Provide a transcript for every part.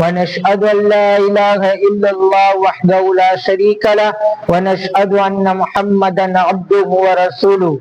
ونشهد أن لا إله إلا الله وحده لا شريك له ونشهد أن محمدا عبده ورسوله.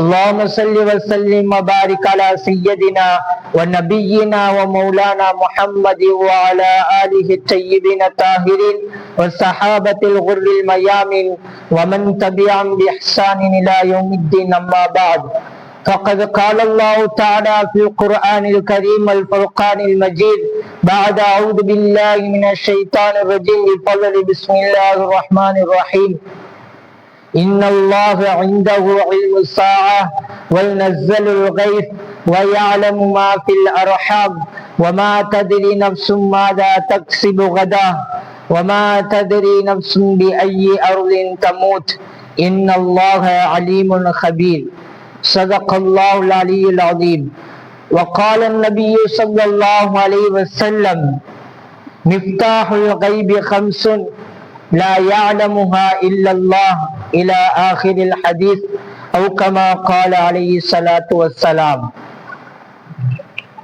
اللهم صل وسلم وبارك على سيدنا ونبينا ومولانا محمد وعلى آله الطيبين الطاهرين والصحابة الغر الميامين ومن تبعهم بإحسان إلى يوم الدين أما بعد. فقد قال الله تعالى في القرآن الكريم الفرقان المجيد بعد أعوذ بالله من الشيطان الرجيم بفضل بسم الله الرحمن الرحيم. إن الله عنده علم الساعة وينزل الغيث ويعلم ما في الأرحام وما تدري نفس ماذا تكسب غدا وما تدري نفس بأي أرض تموت. إن الله عليم خبير. صدق الله العلي العظيم. وقال النبي صلى الله عليه وسلم مفتاح الغيب خمس لا يعلمها إلا الله. إلى آخر الحديث أو كما قال عليه الصلاة والسلام.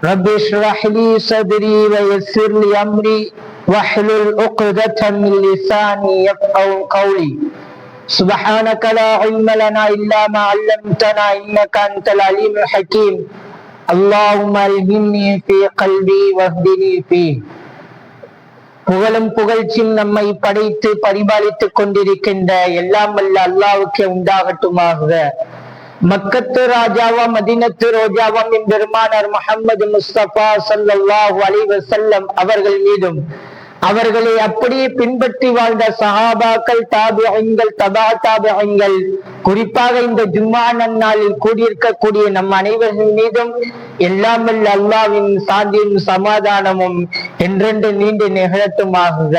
رب اشرح لي صدري ويسر لي أمري واحلل عقدة من لساني يفقه قولي. سبحانك لا علم لنا إلا ما علمتنا إنك أنت العليم الحكيم اللهم ألهمني في قلبي واهدني فيه புகழும் புகழ்ச்சியும் நம்மை படைத்து பரிபாலித்துக் கொண்டிருக்கின்ற எல்லாம் வல்ல அல்லாவுக்கு உண்டாகட்டுமாக மக்கத்து ராஜாவாம் மதினத்து ரோஜாவாம் எம்பெருமானார் முகமது முஸ்தபா சல்லாஹூ அலி வசல்லம் அவர்கள் மீதும் அவர்களை அப்படியே பின்பற்றி வாழ்ந்த சஹாபாக்கள் தாபியங்கள் தபா தாபியங்கள். குறிப்பாக இந்த ஜும்மா நன்னாளில் கூடியிருக்கக்கூடிய நம் அனைவர்கள் மீதும் எல்லாம் அல்லாவின் சாந்தியும் சமாதானமும் என்றென்று நீண்டு நிகழட்டுமாகுக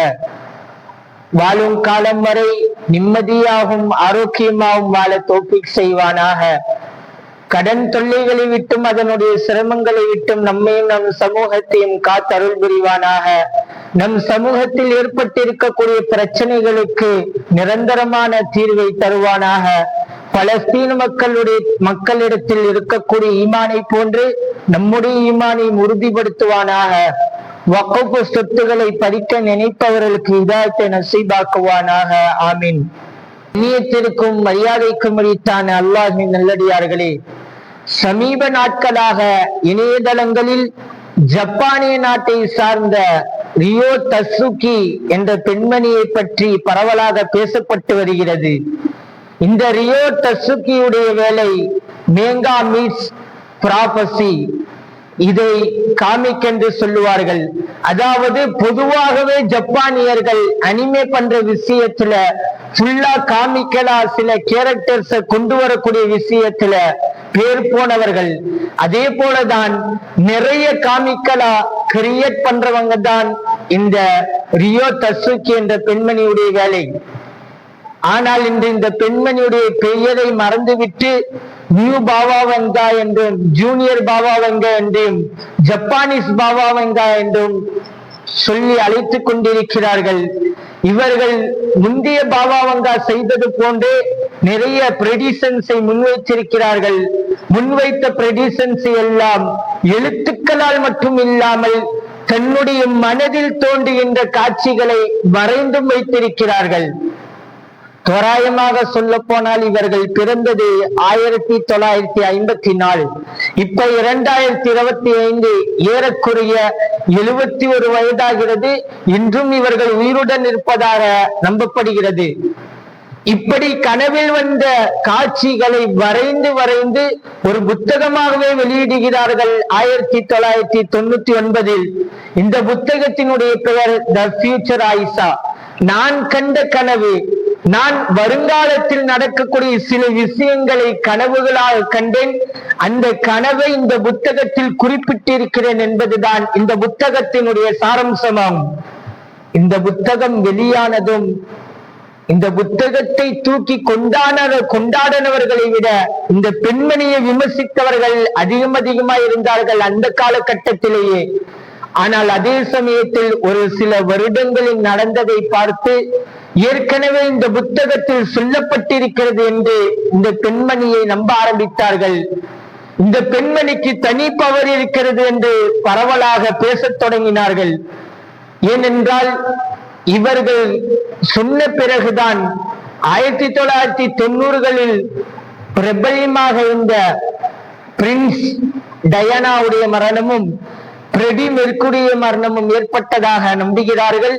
வாழும் காலம் வரை நிம்மதியாகவும் ஆரோக்கியமாகவும் வாழ தோப்பிக் செய்வானாக. கடன் தொல்லைகளை விட்டும் அதனுடைய சிரமங்களை விட்டும் நம்மையும் நம் சமூகத்தையும் காத்தருள் புரிவானாக. நம் சமூகத்தில் ஏற்பட்டிருக்கக்கூடிய பிரச்சனைகளுக்கு நிரந்தரமான தீர்வை தருவானாக. பலஸ்தீன மக்களுடைய மக்களிடத்தில் இருக்கக்கூடிய ஈமானை போன்று நம்முடைய ஈமானையும் உறுதிப்படுத்துவானாக. வக்கப்பு சொத்துக்களை பறிக்க நினைப்பவர்களுக்கு இதாயத்தை நசீபாக்குவானாக. ஆமீன். இனியத்திற்கும் மரியாதைக்கும் மறித்தான அல்லாஹின் நல்லடியார்களே சமீப நாட்களாக இணையதளங்களில் ஜப்பானிய நாட்டை சார்ந்த ரியோ தசுகி என்ற பெண்மணியை பற்றி பரவலாக பேசப்பட்டு வருகிறது. இந்த ரியோ தசுகியுடைய வேலை மேங்கா மீட்ஸ் ப்ராபசி இதை காமிக் என்று சொல்லுவார்கள். அதாவது பொதுவாகவே ஜப்பானியர்கள் அனிமே பண்ற விஷயத்துல ஃபுல்லா காமிக்கலா சில கேரக்டர்ஸ கொண்டு வரக்கூடிய விஷயத்துல பேர் போனவர்கள். அதே போலதான் நிறைய காமிக்கலா கிரியேட் பண்றவங்க தான் இந்த ரியோ தசுக்கி என்ற பெண்மணியுடைய வேலை. ஆனால் இன்று இந்த பெண்மணியுடைய பெயரை மறந்துவிட்டு நியூ பாபா வெங்கா என்றும் ஜூனியர் பாபா வெங்கா என்றும் ஜப்பானீஸ் பாபா வெங்கா என்றும் சொல்லி அழைத்துக் கொண்டிருக்கிறார்கள். இவர்கள் முந்தைய பாபா வங்கா செய்தது போன்றே நிறைய பிரடிசன்ஸை முன்வைத்திருக்கிறார்கள். முன்வைத்த பிரடிசன்ஸ் எல்லாம் எழுத்துக்களால் மட்டும் இல்லாமல் தன்னுடைய மனதில் தோன்றுகின்ற காட்சிகளை வரைந்தும் வைத்திருக்கிறார்கள். தோராயமாக சொல்ல போனால் இவர்கள் பிறந்தது ஆயிரத்தி தொள்ளாயிரத்தி ஐம்பத்தி நாலு. இப்ப இரண்டாயிரத்தி இருபத்தி ஐந்து ஏறக்குறைய எழுபத்தி ஒரு வயதாகிறது. இன்றும் இவர்கள் உயிருடன் இருப்பதாக நம்பப்படுகிறது. இப்படி கனவில் வந்த காட்சிகளை வரைந்து வரைந்து ஒரு புத்தகமாகவே வெளியிடுகிறார்கள் ஆயிரத்தி தொள்ளாயிரத்தி தொண்ணூத்தி ஒன்பதில். இந்த புத்தகத்தினுடைய பெயர் த ஃபியூச்சர் ஆயிசா நான் கண்ட கனவு நான் வருங்காலத்தில் நடக்கக்கூடிய சில விஷயங்களை கனவுகளாக கண்டேன். அந்த கனவை இந்த புத்தகத்தில் குறிப்பிட்டிருக்கிறேன் என்பதுதான் இந்த புத்தகத்தினுடைய சாரம்சமாகும் இந்த புத்தகம் வெளியானதும் இந்த புத்தகத்தை தூக்கி கொண்டாட கொண்டாடினவர்களை விட இந்த பெண்மணியை விமர்சித்தவர்கள் அதிகம் அதிகமாக இருந்தார்கள் அந்த காலகட்டத்திலேயே. ஆனால் அதே சமயத்தில் ஒரு சில வருடங்களில் நடந்ததை பார்த்து ஏற்கனவே இந்த புத்தகத்தில் சொல்லப்பட்டிருக்கிறது என்று இந்த பெண்மணியை நம்ப ஆரம்பித்தார்கள். இந்த பெண்மணிக்கு தனி பவர் இருக்கிறது என்று பரவலாக பேசத் தொடங்கினார்கள். ஏனென்றால் இவர்கள் சொன்ன பிறகுதான் ஆயிரத்தி தொள்ளாயிரத்தி தொண்ணூறுகளில் பிரபலமாக இருந்த பிரின்ஸ் டயானாவுடைய மரணமும் பிரெடி மெர்குரிய மரணமும் ஏற்பட்டதாக நம்புகிறார்கள்.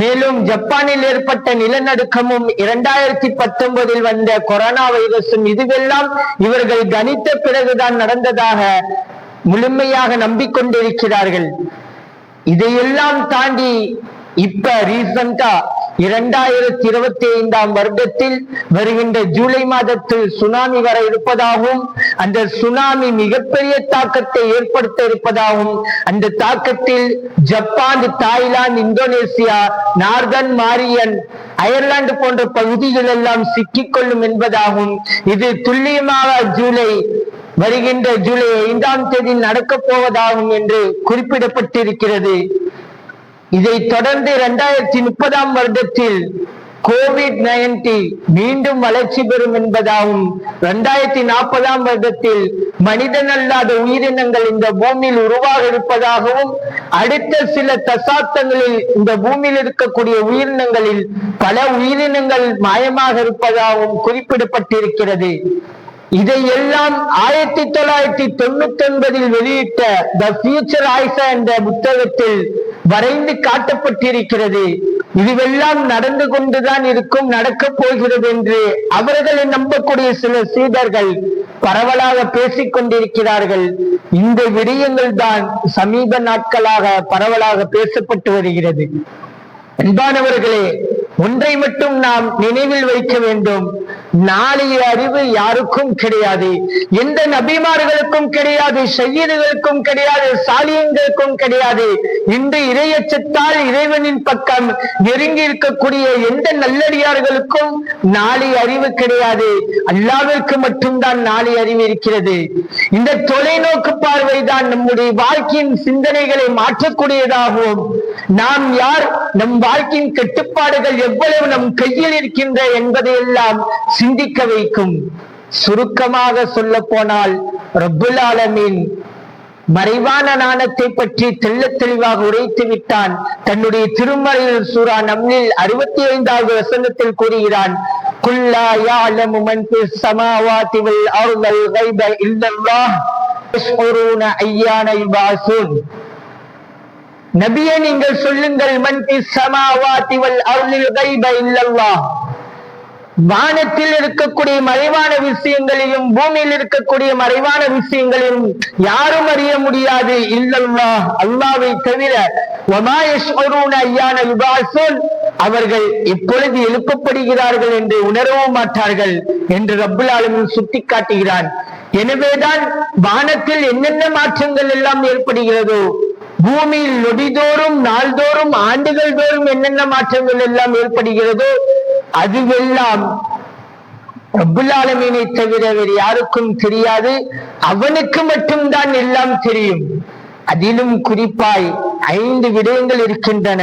மேலும் ஜப்பானில் ஏற்பட்ட நிலநடுக்கமும் இரண்டாயிரத்தி பத்தொன்பதில் வந்த கொரோனா வைரஸும் இதுவெல்லாம் இவர்கள் கணித்த பிறகுதான் நடந்ததாக முழுமையாக நம்பிக்கொண்டிருக்கிறார்கள். இதையெல்லாம் தாண்டி இப்ப ரீசண்டா இரண்டாயிரத்தி இருபத்தி ஐந்தாம் வருடத்தில் வருகின்ற ஜூலை மாதத்தில் சுனாமி வர இருப்பதாகவும் அந்த சுனாமி மிகப்பெரிய தாக்கத்தை ஏற்படுத்த இருப்பதாகவும் அந்த தாக்கத்தில் Japan Thailand Indonesia northern Mariana Ireland போன்ற பகுதிகள் எல்லாம் சிக்கிக்கொள்ளும் என்பதாகவும் இது துல்லியமாக ஜூலை வருகின்ற ஜூலை ஐந்தாம் தேதி நடக்கப் போவதாகும் என்று குறிப்பிடப்பட்டிருக்கிறது. இதை தொடர்ந்து இரண்டாயிரத்தி முப்பதாம் வருடத்தில் கோவிட் நைன்டி மீண்டும் வளர்ச்சி பெறும் என்பதாகவும் இரண்டாயிரத்தி நாற்பதாம் வருடத்தில் மனிதன் அல்லாத உயிரினங்கள் இந்த பூமியில் உருவாக இருப்பதாகவும் அடுத்த சில தசாப்தங்களில் இந்த பூமியில் இருக்கக்கூடிய உயிரினங்களில் பல உயிரினங்கள் மாயமாக இருப்பதாகவும் குறிப்பிடப்பட்டிருக்கிறது. இதையெல்லாம் ஆயிரத்தி தொள்ளாயிரத்தி தொண்ணூத்தி ஒன்பதில் வெளியிட்ட த பியூச்சர் ஆயிசா என்ற புத்தகத்தில் வரைந்து காட்டப்பட்டிருக்கிறது. இதுவெல்லாம் நடந்து கொண்டுதான் இருக்கும் நடக்கப் போகிறது என்று அவர்களை நம்பக்கூடிய சில சீடர்கள் பரவலாக பேசிக் கொண்டிருக்கிறார்கள். இந்த விடயங்கள் தான் சமீப நாட்களாக பரவலாக பேசப்பட்டு வருகிறது. அன்பானவர்களே ஒன்றை மட்டும் நாம் நினைவில் வைக்க வேண்டும். நாளைய அறிவு யாருக்கும் கிடையாது. எந்த நபிமார்களுக்கும் கிடையாது செய்யதுகளுக்கும் கிடையாது சாலியங்களுக்கும் கிடையாது. இன்று இறையச்சத்தால் இறைவனின் பக்கம் நெருங்கி இருக்கக்கூடிய எந்த நல்லடியார்களுக்கும் நாளை அறிவு கிடையாது. அல்லாவிற்கு மட்டும்தான் நாளை அறிவு இருக்கிறது. இந்த தொலைநோக்கு பார்வை தான் நம்முடைய வாழ்க்கையின் சிந்தனைகளை மாற்றக்கூடியதாகவும் நாம் யார்? நம் வாழ்க்கையின் கட்டுப்பாடுகள் எவ்வளவு நம் கையில் இருக்கின்ற என்பதையெல்லாம் சிந்திக்க வைக்கும். சுருக்கமாக சொல்ல போனால் ரபுல்லாலமின் மறைவான நாணத்தை பற்றி தெள்ள தெளிவாக உரைத்து விட்டான். தன்னுடைய திருமறையில் சூரா நம்மில் அறுபத்தி ஐந்தாவது வசனத்தில் கூறுகிறான் குல்லா யாலமு மன் ஃபிஸ் ஸமாவாதி வல் அர்தல் கைப இல்லல்லாஹ் யஷ்உரூன அய்யான யுபாஸூன். நபியே நீங்கள் சொல்லுங்கள் மன் ஃபிஸ் வல் அர்தில் கைப இல்லல்லாஹ் வானத்தில் இருக்கக்கூடிய மறைவான விஷயங்களிலும் பூமியில் இருக்கக்கூடிய மறைவான விஷயங்களிலும் யாரும் அறிய முடியாது. இல்லல்லா. அல்லாவை தவிர ஐயான விபாசோன் அவர்கள் எப்பொழுது எழுப்பப்படுகிறார்கள் என்று உணரவும் மாட்டார்கள் என்று ரப்புல் ஆலமின் சுட்டி காட்டுகிறான் எனவேதான் வானத்தில் என்னென்ன மாற்றங்கள் எல்லாம் ஏற்படுகிறதோ பூமியில் நொடிதோறும் நாள்தோறும் ஆண்டுகள் தோறும் என்னென்ன மாற்றங்கள் எல்லாம் ஏற்படுகிறதோ அதுவெல்லாம் ரப்புல்லாலமீனை தவிர வேறு யாருக்கும் தெரியாது. அவனுக்கு மட்டும்தான் எல்லாம் தெரியும். அதிலும் குறிப்பாய் ஐந்து விடயங்கள் இருக்கின்றன.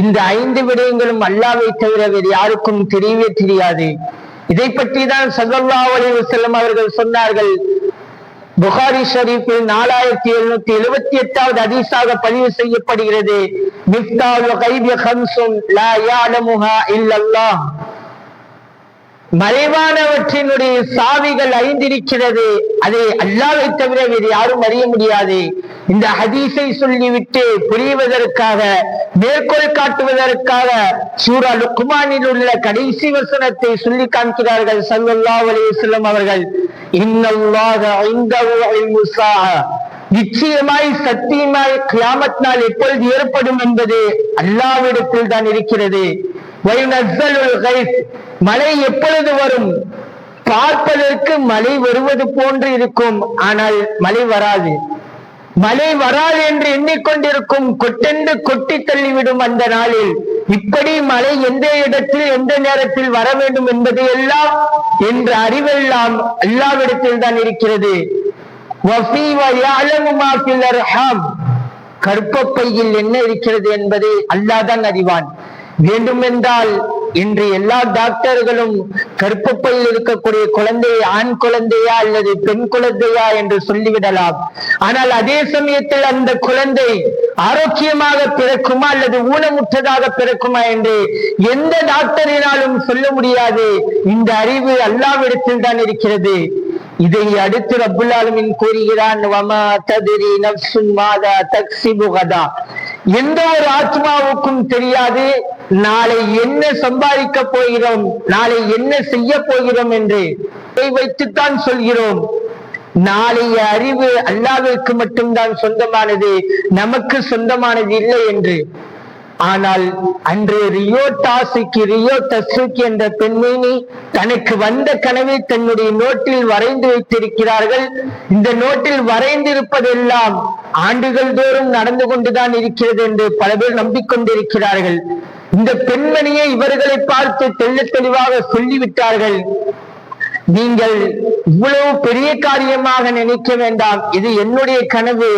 இந்த ஐந்து விடயங்களும் அல்லாவை தவிர வேறு யாருக்கும் தெரியவே தெரியாது. இதை பற்றி தான் சல்லல்லாஹு அலி வஸல்லம் அவர்கள் சொன்னார்கள். புகாரி ஷரீஃபில் நாலாயிரத்தி எழுநூத்தி எழுபத்தி எட்டாவது அதிசாக பதிவு செய்யப்படுகிறது. மறைவானவற்றினுடைய சாவிகள் ஐந்திருக்கிறது அதை அல்லாவை தவிர வேறு யாரும் அறிய முடியாது. இந்த ஹதீஸை சொல்லிவிட்டு புரிவதற்காக மேற்கோள் காட்டுவதற்காக சூரா லுக்மானில் உள்ள கடைசி வசனத்தை சொல்லி காண்கிறார்கள் ஸல்லல்லாஹு அலைஹி அவர்கள். இன்னல்லாஹ இந்தஹு நிச்சயமாய் சத்தியமாய் கியாமத் நாள் எப்பொழுது ஏற்படும் என்பது அல்லாவிடத்தில் தான் இருக்கிறது. மழை எப்பொழுது வரும்? பார்ப்பதற்கு மழை வருவது போன்று இருக்கும். ஆனால் மழை வராது. மழை வராது என்று எண்ணிக்கொண்டிருக்கும் கொட்டென்று கொட்டி தள்ளிவிடும் அந்த நாளில் இப்படி மழை எந்த இடத்தில் எந்த நேரத்தில் வர வேண்டும் என்பது எல்லாம் என்ற அறிவெல்லாம் அல்லாவிடத்தில் தான் இருக்கிறது. கற்பப்பையில் என்ன இருக்கிறது என்பதை அல்லாஹ் தான் அறிவான். வேண்டுமென்றால் இன்று எல்லா டாக்டர்களும் கர்ப்பப்பையில் இருக்கக்கூடிய குழந்தை ஆண் குழந்தையா அல்லது பெண் குழந்தையா என்று சொல்லிவிடலாம். ஆனால் அதே சமயத்தில் அந்த குழந்தை ஆரோக்கியமாக பிறக்குமா அல்லது ஊனமுற்றதாக பிறக்குமா என்று எந்த டாக்டரினாலும் சொல்ல முடியாது. இந்த அறிவு அல்லாவிடத்தில் தான் இருக்கிறது. இதை அடுத்து ரபுல்லாலுமின் கூறுகிறான் வமா ததிரி நஃப்சுன் மாதா எந்த ஒரு ஆத்மாவுக்கும் தெரியாது. நாளை என்ன சம்பாதிக்க போகிறோம்? நாளை என்ன செய்ய போகிறோம் என்று வைத்துத்தான் சொல்கிறோம். நாளைய அறிவு அல்லாவிற்கு மட்டும்தான் சொந்தமானது நமக்கு சொந்தமானது இல்லை என்று. ஆனால் அன்று ரியோ டாசுக்கு ரியோ டசுக்கு என்ற பெண்மணி தனக்கு வந்த கனவை தன்னுடைய நோட்டில் வரைந்து வைத்திருக்கிறார்கள். இந்த நோட்டில் வரைந்திருப்பதெல்லாம் ஆண்டுகள் தோறும் நடந்து கொண்டுதான் இருக்கிறது என்று பல பேர் நம்பிக்கொண்டிருக்கிறார்கள். இந்த பெண்மணியை இவர்களை பார்த்து தெள்ள தெளிவாக சொல்லிவிட்டார்கள். நீங்கள் இவ்வளவு பெரிய காரியமாக நினைக்க வேண்டாம். இது என்னுடைய கனவு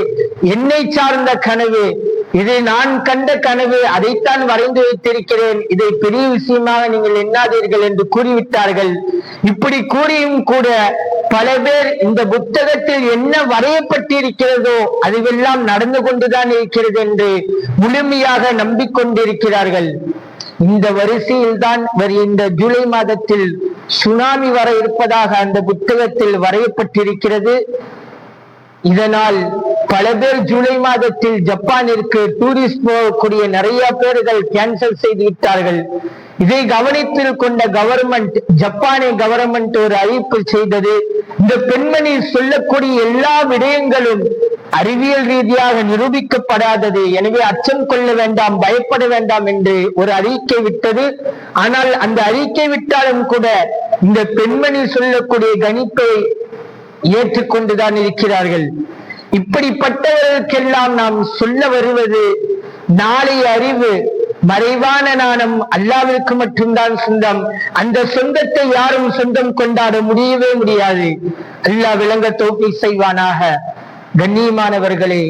என்னை சார்ந்த கனவு. இது நான் கண்ட கனவு அதைத்தான் வரைந்து வைத்திருக்கிறேன். இதை பெரிய விஷயமாக நீங்கள் எண்ணாதீர்கள் என்று கூறிவிட்டார்கள். இப்படி கூறியும் கூட பல பேர் இந்த புத்தகத்தில் என்ன வரையப்பட்டிருக்கிறதோ அதுவெல்லாம் நடந்து கொண்டுதான் இருக்கிறது என்று முழுமையாக நம்பிக்கொண்டிருக்கிறார்கள். இந்த வரிசையில் தான் வருகின்ற ஜூலை மாதத்தில் சுனாமி வர இருப்பதாக அந்த புத்தகத்தில் வரையப்பட்டிருக்கிறது. இதனால் பல பேர் ஜூலை மாதத்தில் ஜப்பானிற்கு டூரிஸ்ட் போகக்கூடிய நிறைய பேர்கள் கேன்சல் செய்து விட்டார்கள். இதை கவனித்தில் கொண்ட கவர்மெண்ட் ஜப்பானிய கவர்மெண்ட் ஒரு அறிவிப்பு செய்தது. இந்த பெண்மணி சொல்லக்கூடிய எல்லா விடயங்களும் அறிவியல் ரீதியாக நிரூபிக்கப்படாதது. எனவே அச்சம் கொள்ள வேண்டாம் பயப்பட வேண்டாம் என்று ஒரு அறிக்கை விட்டது. ஆனால் அந்த அறிக்கை விட்டாலும் கூட இந்த பெண்மணி சொல்லக்கூடிய கணிப்பை ஏற்றுக்கொண்டுதான் இருக்கிறார்கள். இப்படிப்பட்டவர்களுக்கெல்லாம் நாம் சொல்ல வருவது நாளைய அறிவு மறைவான நாணம் அல்லாவிற்கு மட்டும்தான் சொந்தம். அந்த சொந்தத்தை யாரும் சொந்தம் கொண்டாட முடியவே முடியாது. அல்லாஹ் விளங்க தோப்பி செய்வானாக. கண்ணியமானவர்களே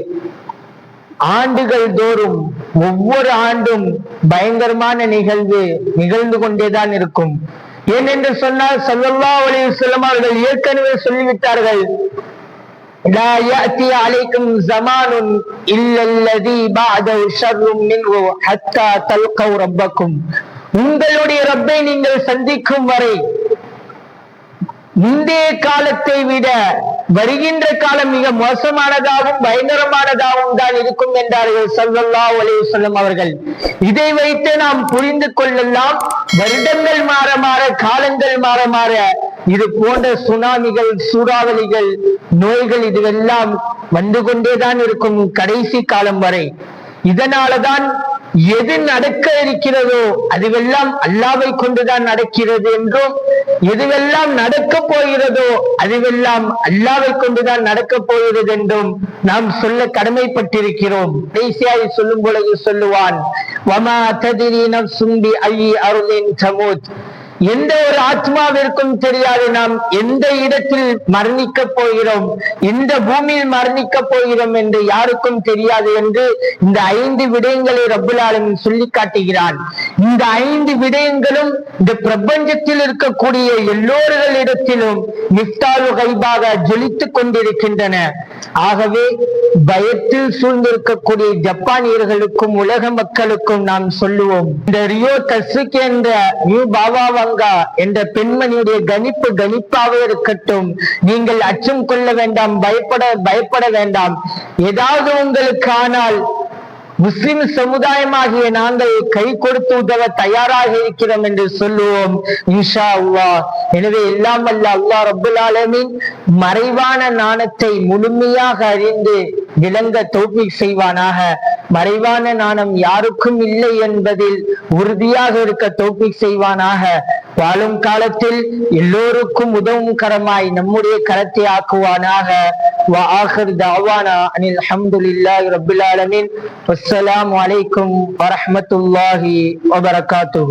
ஆண்டுகள் தோறும் ஒவ்வொரு ஆண்டும் பயங்கரமான நிகழ்வு நிகழ்ந்து கொண்டேதான் இருக்கும். ஏனென்று சொன்னால் சல்லல்லா அலி செல்லம் அவர்கள் ஏற்கனவே சொல்லிவிட்டார்கள். அழைக்கும் ஜமானுன் இல்லல்லதி பாதௌ ஷர்ரும் மின்ஹு ஹத்தா தல்கௌ ரப்பக்கும். உங்களுடைய ரப்பை நீங்கள் சந்திக்கும் வரை முந்தைய காலத்தை விட வருகின்ற காலம் மிக மோசமானதாகவும் பயங்கரமானதாகவும் தான் இருக்கும் என்றார்கள் சொல்லல்லா அலைஹி சொல்லும் அவர்கள். இதை வைத்து நாம் புரிந்து கொள்ளலாம் வருடங்கள் மாற மாற காலங்கள் மாற மாற இது போன்ற சுனாமிகள் சூறாவளிகள் நோய்கள் இதுவெல்லாம் வந்து கொண்டேதான் இருக்கும் கடைசி காலம் வரை. இதனாலதான் எது நடக்க இருக்கிறதோ அதுவெல்லாம் அல்லாவை கொண்டுதான் நடக்கிறது என்றும் எதுவெல்லாம் நடக்க போகிறதோ அதுவெல்லாம் அல்லாவை கொண்டுதான் நடக்க போகிறது என்றும் நாம் சொல்ல கடமைப்பட்டிருக்கிறோம். கடைசியாய் சொல்லும் பொழுது சொல்லுவான் வமா ததிரி நஃப்சும் பி ஐ அருளின் சமூத். எந்த ஒரு ஆத்மாவிற்கும் தெரியாது நாம் எந்த இடத்தில் மரணிக்க போகிறோம் இந்த பூமியில் மரணிக்க போகிறோம் என்று யாருக்கும் தெரியாது என்று இந்த ஐந்து விடயங்களை ரபுலாலும் சொல்லி காட்டுகிறான். இந்த ஐந்து விடயங்களும் இந்த பிரபஞ்சத்தில் இருக்கக்கூடிய எல்லோர்களிடத்திலும் மிஃப்தாலு கைபாக ஜொலித்துக் கொண்டிருக்கின்றன. ஆகவே பயத்தில் சூழ்ந்திருக்கக்கூடிய ஜப்பானியர்களுக்கும் உலக மக்களுக்கும் நாம் சொல்லுவோம் இந்த ரியோ தசுக் என்ற நியூ பாபா வங்கா என்ற பெண்மணியுடைய கணிப்பு கணிப்பாக இருக்கட்டும். நீங்கள் அச்சம் கொள்ள வேண்டாம் பயப்பட பயப்பட வேண்டாம். ஏதாவது உங்களுக்கு ஆனால் முஸ்லிம் சமுதாயமாகிய நாங்கள் கை கொடுத்து உதவ தயாராக இருக்கிறோம் என்று சொல்லுவோம். இன்ஷா அல்லாஹ் எனவே எல்லாம் அல்ல அல்லா ரபுல் ஆலமின் மறைவான நாணத்தை முழுமையாக அறிந்து விளங்க தௌஃபீக் செய்வானாக மறைவான நாணம் யாருக்கும் இல்லை என்பதில் உறுதியாக இருக்க தோப்பிக் செய்வானாக வாழும் காலத்தில் எல்லோருக்கும் உதவும் கரமாய் நம்முடைய கரத்தை ஆக்குவானாக وآخر دعوانا أن الحمد لله رب العالمين والسلام عليكم ورحمة الله وبركاته